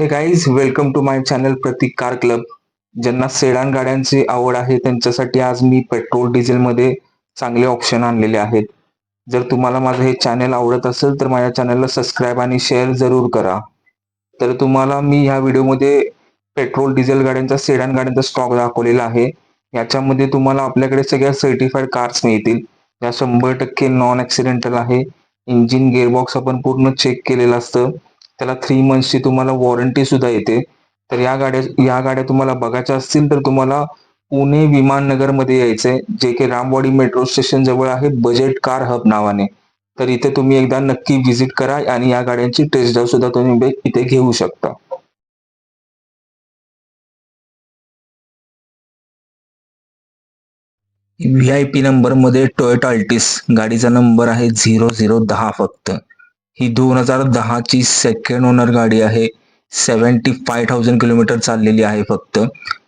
Hey guys welcome to my channel Prateek car club ज्यांना sedan गाड्यांची आवड आहे त्यांच्यासाठी आज मी पेट्रोल डिझेलमध्ये चांगले ऑप्शन आणलेले आहेत. जर तुम्हाला माझं हे चॅनल आवडत असेल तर माझ्या चॅनलला सबस्क्राईब आणि शेअर जरूर करा. तर तुम्हाला मी ह्या व्हिडिओमध्ये पेट्रोल डिझेल गाड्यांचा सेडान गाड्यांचा स्टॉक दाखवलेला आहे. याच्यामध्ये तुम्हाला आपल्याकडे सगळ्या सर्टिफाईड कार्स मिळतील. या शंभर टक्के नॉन ॲक्सिडेंटल आहे. इंजिन गिअरबॉक्स आपण पूर्ण चेक केलेलं असतं. त्याला थ्री मंथची तुम्हाला वॉरंटी सुद्धा येते. तर या गाड्या या गाड्या तुम्हाला बघायच्या असतील तर तुम्हाला पुणे विमाननगरमध्ये यायचंय जे की रामवाडी मेट्रो स्टेशन जवळ आहे बजेट कार हब नावाने. तर इथे तुम्ही एकदा नक्की व्हिजिट करा आणि या गाड्यांची टेस्ट ड्राईव्ह सुद्धा तुम्ही इथे घेऊ शकता. व्ही आय पी नंबरमध्ये टोयोटा अल्टिस गाडीचा नंबर आहे झिरो झिरो दहा फक्त. ही दोन हजार दहाची सेकंड ओनर गाडी आहे. सेवन्टी फाय थाउजंड किलोमीटर चाललेली आहे फक्त.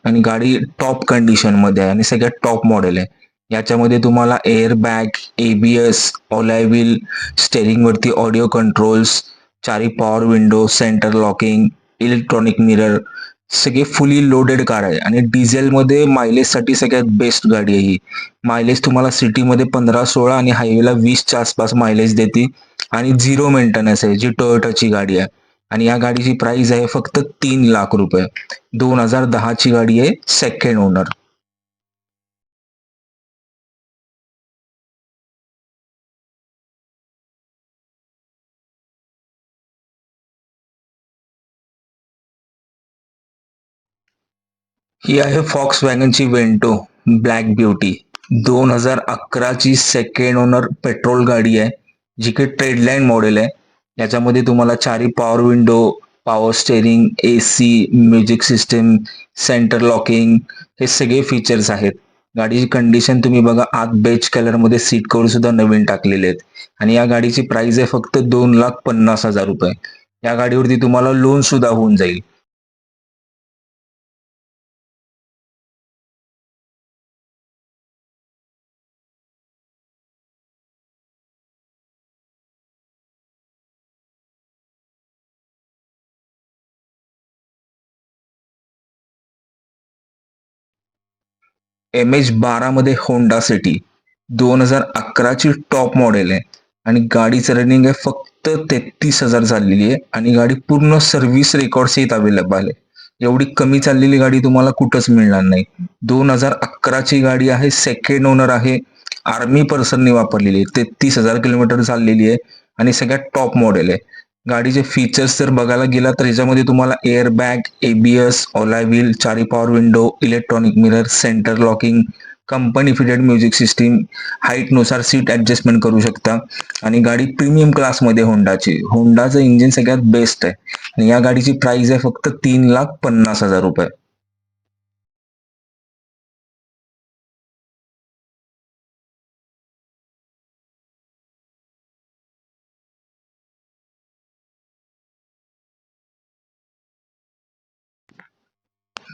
आणि गाडी टॉप कंडिशनमध्ये आहे आणि सगळ्यात टॉप मॉडेल आहे. याच्यामध्ये तुम्हाला air bag ABS alloy wheel alloy wheel स्टेरिंगवरती audio controls चारी power window centre locking electronic mirror सगळे फुली लोडेड कार आहे. आणि डिझेलमध्ये मायलेजसाठी सगळ्यात बेस्ट गाडी आहे ही. मायलेज तुम्हाला सिटीमध्ये पंधरा सोळा आणि हायवेला वीसच्या आसपास मायलेज देते. आणि झिरो मेंटेनन्स आहे जी टोयोटाची गाडी आहे. आणि या गाडीची प्राइस आहे फक्त तीन लाख रुपये. दोन हजार दहाची गाडी आहे सेकंड ओनर ही आहे फॉक्स वॅगनची वेंटो ब्लॅक ब्युटी दोन हजार अकराची सेकंड ओनर पेट्रोल गाडी आहे जी की ट्रेडलाईन मॉडेल आहे. याच्यामध्ये तुम्हाला चारी power window power steering A C music system centre locking हे सगळे फीचर्स आहेत. गाडीची कंडिशन तुम्ही बघा आत बेच कलरमध्ये सीट कवर सुद्धा नवीन टाकलेले आहेत. आणि या गाडीची प्राइस आहे फक्त दोन लाख पन्नास हजार रुपये. या गाडीवरती तुम्हाला लोन सुद्धा होऊन जाईल. एम एच बारामध्ये होंडा सिटी दोन हजार अकराची टॉप मॉडेल आहे. आणि गाडीचं रनिंग आहे फक्त तेहतीस हजार चाललेली आहे. आणि गाडी पूर्ण सर्व्हिस रेकॉर्ड सहित अवेलेबल आहे. एवढी कमी चाललेली गाडी तुम्हाला कुठंच मिळणार नाही. दोन हजार अकराची गाडी आहे सेकंड ओनर आहे आर्मी पर्सनने वापरलेली आहे. तेहतीस हजार किलोमीटर चाललेली आहे. आणि सगळ्यात टॉप मॉडेल आहे. गाडीचे फीचर्स जर बघायला गेला तर याच्यामध्ये तुम्हाला air bag ABS alloy wheel चारी power window electronic mirror centre locking company fitted music system हाईटनुसार seat adjustment करू शकता. आणि गाडी प्रीमियम क्लासमध्ये होंडाची होंडाचं इंजिन सगळ्यात बेस्ट आहे. आणि या गाडीची प्राइस आहे फक्त तीन लाख पन्नास हजार रुपये.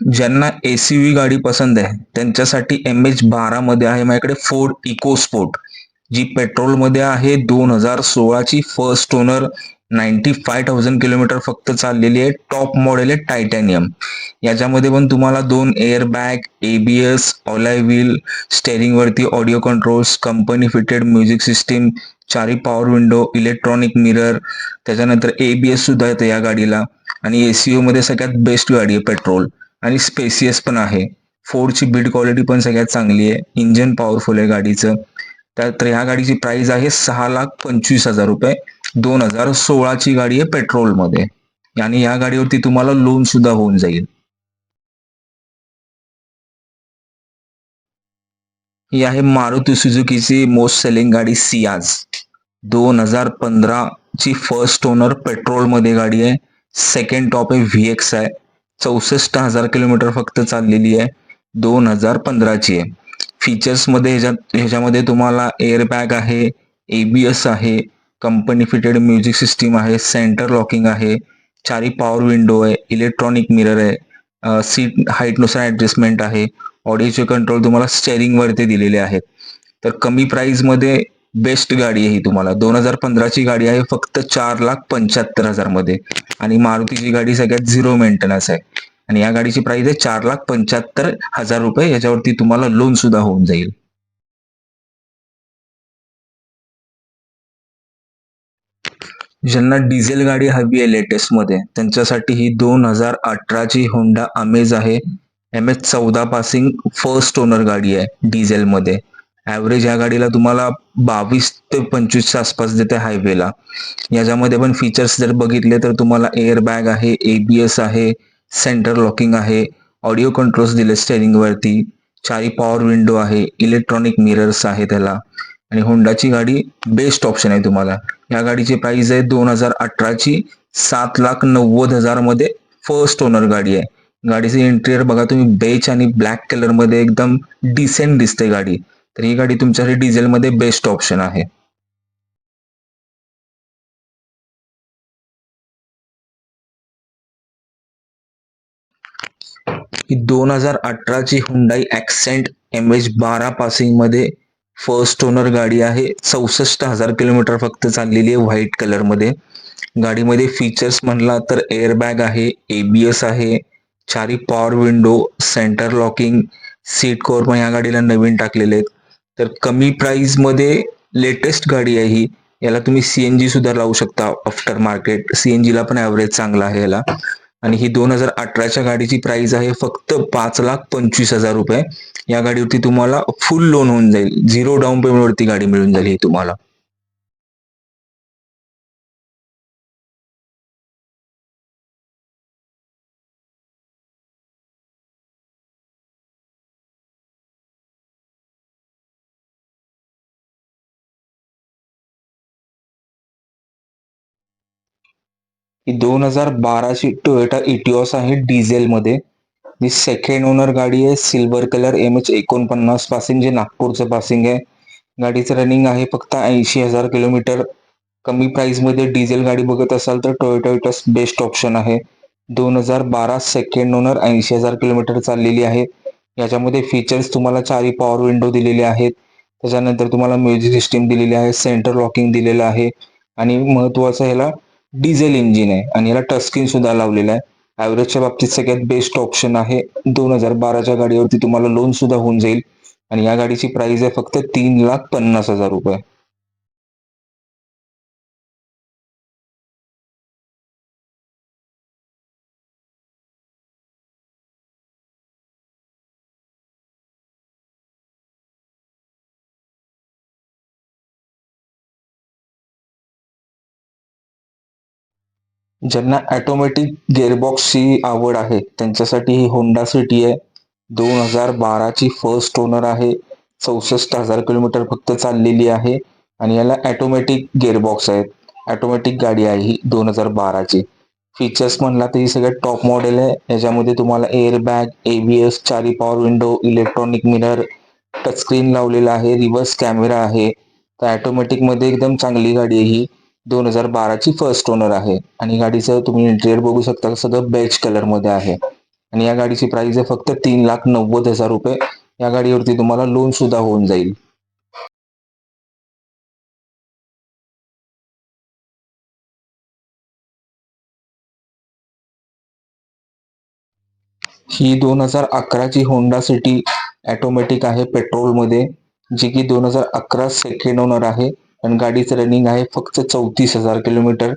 ज्यांना एस व्ही गाडी पसंत आहे त्यांच्यासाठी एम एच बारा मध्ये आहे माझ्याकडे फोर्ड इको स्पोर्ट जी पेट्रोलमध्ये आहे. दोन हजार सोळाची first owner ninety five thousand kilometre फक्त चाललेली आहे. टॉप मॉडेल आहे टायटॅनियम याच्यामध्ये पण तुम्हाला दोन air bag ABS alloy wheel स्टेरिंगवरती audio controls company fitted music system चारी पॉवर विंडो इलेक्ट्रॉनिक मिरर त्याच्यानंतर एबीएस सुद्धा येतं या गाडीला. आणि एसीओ मध्ये सगळ्यात बेस्ट गाडी आहे पेट्रोल आणि स्पेसियस पण आहे. फोर्डची बिल्ड क्वालिटी पण सगळ्यात चांगली आहे. इंजन पॉवरफुल आहे गाडीचं. त्यात तर ह्या गाडीची प्राइस आहे सहा लाख पंचवीस हजार रुपये. दोन हजार सोळाची गाडी आहे पेट्रोलमध्ये. आणि या गाडीवरती तुम्हाला लोन सुद्धा होऊन जाईल. ही आहे मारुती सुझुकीची मोस्ट सेलिंग गाडी सियाज दोन हजार पंधरा ची फर्स्ट ओनर पेट्रोलमध्ये गाडी आहे. सेकंड टॉप आहे व्ही एक्स आहे चौसष्ट हजार किलोमीटर फक्त चाललेली आहे. दोन हजार पंधराची आहे. फीचर्समध्ये ह्याच्यात ह्याच्यामध्ये तुम्हाला एअर बॅग आहे ए बी एस आहे कंपनी फिटेड म्युझिक सिस्टीम आहे सेंटर लॉकिंग आहे चारी पॉवर विंडो आहे इलेक्ट्रॉनिक मिरर आहे सीट हाईटनुसार ॲडजस्टमेंट आहे ऑडिओचे कंट्रोल तुम्हाला स्टेअरिंगवरती दिलेले आहेत. तर कमी प्राईजमध्ये बेस्ट गाडी आहे ही तुम्हाला. दोन हजार पंधराची गाडी आहे फक्त चार लाख पंच्याहत्तर हजारमध्ये आणि मारुतीची गाडी सगळ्यात झिरो मेंटेनन्स आहे. आणि या गाडीची प्राइस आहे चार लाख पंच्याहत्तर हजार रुपये. याच्यावरती तुम्हाला लोन सुद्धा होऊन जाईल. ज्यांना डिझेल गाडी हवी आहे लेटेस्टमध्ये त्यांच्यासाठी ही दोन हजार अठराची होंडा अमेज आहे. एम एच चौदा पासिंग फर्स्ट ओनर गाडी आहे डिझेल मध्ये ॲव्हरेज या गाडीला तुम्हाला बावीस ते पंचवीसच्या आसपास देते हायवेला याच्यामध्ये पण फीचर्स जर बघितले तर तुम्हाला एअर बॅग आहे एबीएस आहे सेंटर लॉकिंग आहे ऑडिओ कंट्रोल्स दिले स्टेअरिंगवरती चारी पॉवर विंडो आहे इलेक्ट्रॉनिक मिरर्स आहे त्याला आणि होंडाची गाडी बेस्ट ऑप्शन आहे तुम्हाला. या गाडीची प्राइस आहे दोन हजार अठराची सात लाख नव्वद हजारमध्ये फर्स्ट ओनर गाडी आहे. गाडीचे इंटेरियर बघा तुम्ही बेच आणि ब्लॅक कलरमध्ये एकदम डिसेंट दिसते गाडी. तर ही गाडी तुमच्यासाठी डिझेलमध्ये बेस्ट ऑप्शन आहे. ही दोन हजार अठराची हुंडाई ॲक्सेंट एम एच बारा पासिंगमध्ये फर्स्ट ओनर गाडी आहे. चौसष्ट हजार किलोमीटर फक्त चाललेली आहे व्हाईट कलरमध्ये. गाडीमध्ये फीचर्स म्हणला तर एअरबॅग आहे एबीएस आहे चारी power window centre locking seat cover पण या गाडीला नवीन टाकलेले आहेत. तर कमी प्राइसमध्ये लेटेस्ट गाडी आहे ही. याला तुम्ही सीएनजी सुद्धा लावू शकता आफ्टर मार्केट सीएनजी ला पण ॲव्हरेज चांगला आहे याला. आणि ही दोन हजार अठराच्या गाडीची प्राइस आहे फक्त पाच लाख पंचवीस हजार रुपये. या गाडीवरती तुम्हाला फुल लोन होऊन जाईल. झिरो डाऊन पेमेंटवरती गाडी मिळून जाईल ही तुम्हाला. ही दोन हजार बाराची टोयोटा इटिओस आहे डिझेलमध्ये मध्ये सेकंड ओनर गाडी आहे सिल्वर कलर एम एच एकोणपन्नास पासिंग जे नागपूरचं पासिंग आहे. गाडीचं रनिंग आहे फक्त ऐंशी हजार किलोमीटर कमी प्राईसमध्ये डिझेल गाडी बघत असाल तर टोयोटा इटस बेस्ट ऑप्शन आहे. दोन हजार बारा सेकंड ओनर ऐंशी हजार किलोमीटर चाललेली आहे. याच्यामध्ये फीचर्स तुम्हाला चारी पॉवर विंडो दिलेले आहेत. त्याच्यानंतर तुम्हाला म्युझिक सिस्टीम दिलेली आहे सेंटर लॉकिंग दिलेलं आहे. आणि महत्वाचं ह्याला डिझेल इंजिन आहे आणि याला टस्किन सुद्धा लावलेलं आहे. ॲव्हरेजच्या बाबतीत सगळ्यात बेस्ट ऑप्शन आहे. दोन हजार बाराच्या गाडीवरती तुम्हाला लोन सुद्धा होऊन जाईल. आणि या गाडीची प्राइस आहे फक्त तीन लाख पन्नास हजार रुपये. ज्यांना ॲटोमॅटिक गेअरबॉक्सची आवड आहे त्यांच्यासाठी ही होंडा सिटी आहे. दोन हजार बाराची फर्स्ट ओनर आहे. चौसष्ट हजार किलोमीटर फक्त चाललेली आहे. आणि याला ॲटोमॅटिक गेअरबॉक्स आहेत. ॲटोमॅटिक गाडी आहे ही दोन हजार बाराची. फीचर्स म्हणला तर ही सगळ्यात टॉप मॉडेल आहे. याच्यामध्ये तुम्हाला एअर बॅग एबीएस चारी power window electronic mirror touchscreen लावलेला आहे. रिव्हर्स कॅमेरा आहे. तर ॲटोमॅटिकमध्ये एकदम चांगली गाडी आहे ही. दोन हजार बाराची फर्स्ट ओनर आहे. आणि गाडीचं तुम्ही इंटेरियर बघू शकता सगळं बेज कलरमध्ये आहे. आणि या गाडीची प्राइस आहे फक्त तीन लाख नव्वद हजार रुपये. या गाडीवरती तुम्हाला लोन सुद्धा होऊन जाईल. ही दोन हजार अकराची होंडा सिटी ऑटोमॅटिक आहे पेट्रोलमध्ये जी की दोन हजार अकरा सेकंड ओनर आहे. आणि गाडीचं रनिंग आहे फक्त चौतीस हजार किलोमीटर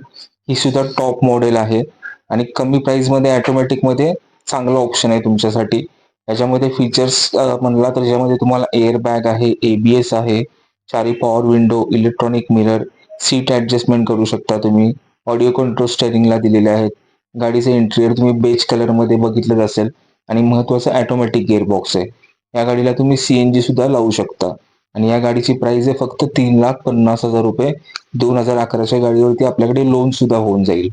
ही सुद्धा टॉप मॉडेल आहे. आणि कमी प्राइसमध्ये ऑटोमॅटिकमध्ये चांगलं ऑप्शन आहे तुमच्यासाठी. याच्यामध्ये फीचर्स म्हणला तर याच्यामध्ये तुम्हाला एअर बॅग आहे एबीएस आहे चारी power window electronic mirror seat adjustment करू शकता तुम्ही. ऑडिओ कंट्रोल स्टेअरिंगला दिलेले आहेत. गाडीचं इंटेरियर तुम्ही बेज कलरमध्ये बघितलं असेल. आणि महत्वाचं ऑटोमॅटिक गिअरबॉक्स आहे. या गाडीला तुम्ही सी एनजी सुद्धा लावू शकता. आणि या गाडीची प्राइस आहे फक्त तीन लाख पन्नास हजार रुपये. दोन हजार अकराच्या गाडीवरती आपल्याकडे लोन सुद्धा होऊन जाईल.